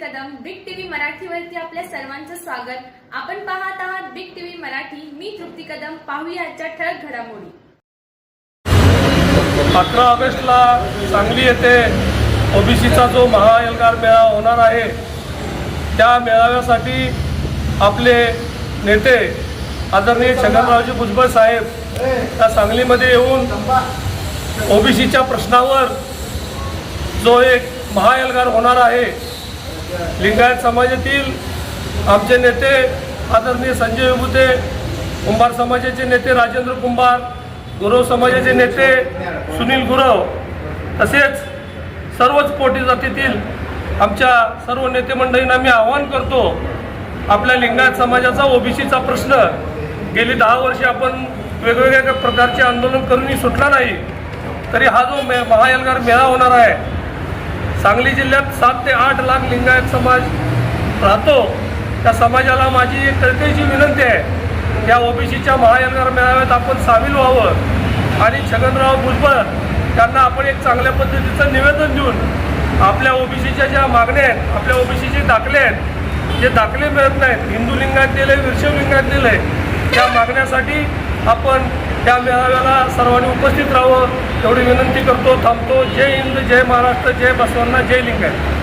Kadam big TV मराठीवरती आपल्या सर्वांचं स्वागत. आपण पाहत आहात बिग टीव्ही मराठी. मी तृप्ती कदम. पाहूया आजच्या ठळक घडामोडी. अकरा ऑगस्टला सांगली येथे ओबीसीचा जो महाएल्गार मेळावा होणार आहे त्या मेळाव्यासाठी आपले नेते आदरणीय छगनरावजी भुजबळ साहेब त्या सांगलीमध्ये येऊन ओबीसीच्या प्रश्नावर जो एक महाएल्गार होणार आहे लिंगायत समाजातील आमचे नेते आदरणीय संजय विभूते कुंभार समाजाचे नेते राजेंद्र कुंभार गुरव समाजाचे नेते सुनील गुरव तसेच सर्वच पोटी जातीतील आमच्या सर्व नेते मंडळींना मी आवाहन करतो आपल्या लिंगायत समाजाचा ओबीसीचा प्रश्न गेली दहा वर्षे आपण वेगवेगळ्या प्रकारचे आंदोलन करूनही सुटला नाही तरी हा जो मे महायलगार मेळा होणार आहे सांगली जिल्ह्यात सात ते आठ लाख लिंगायत समाज राहतो. त्या समाजाला माझी एक कळकळीची विनंती आहे. या ओबीसीच्या महायंगार मेळाव्यात आपण सामील व्हावं आणि छगनराव भुजबळ त्यांना आपण एक चांगल्या पद्धतीचं निवेदन देऊन आपल्या ओबीसीच्या ज्या मागण्या आहेत आपल्या ओबीसीचे दाखले आहेत जे दाखले मिळत नाहीत हिंदू लिंगात दिले विरशव लिंगात दिले त्या मागण्यासाठी आपण त्या मेळाव्याला सर्वांनी उपस्थित राहावं एवढी विनंती करतो थांबतो. जय हिंद जय महाराष्ट्र जय बसवांना जय लिंगायत.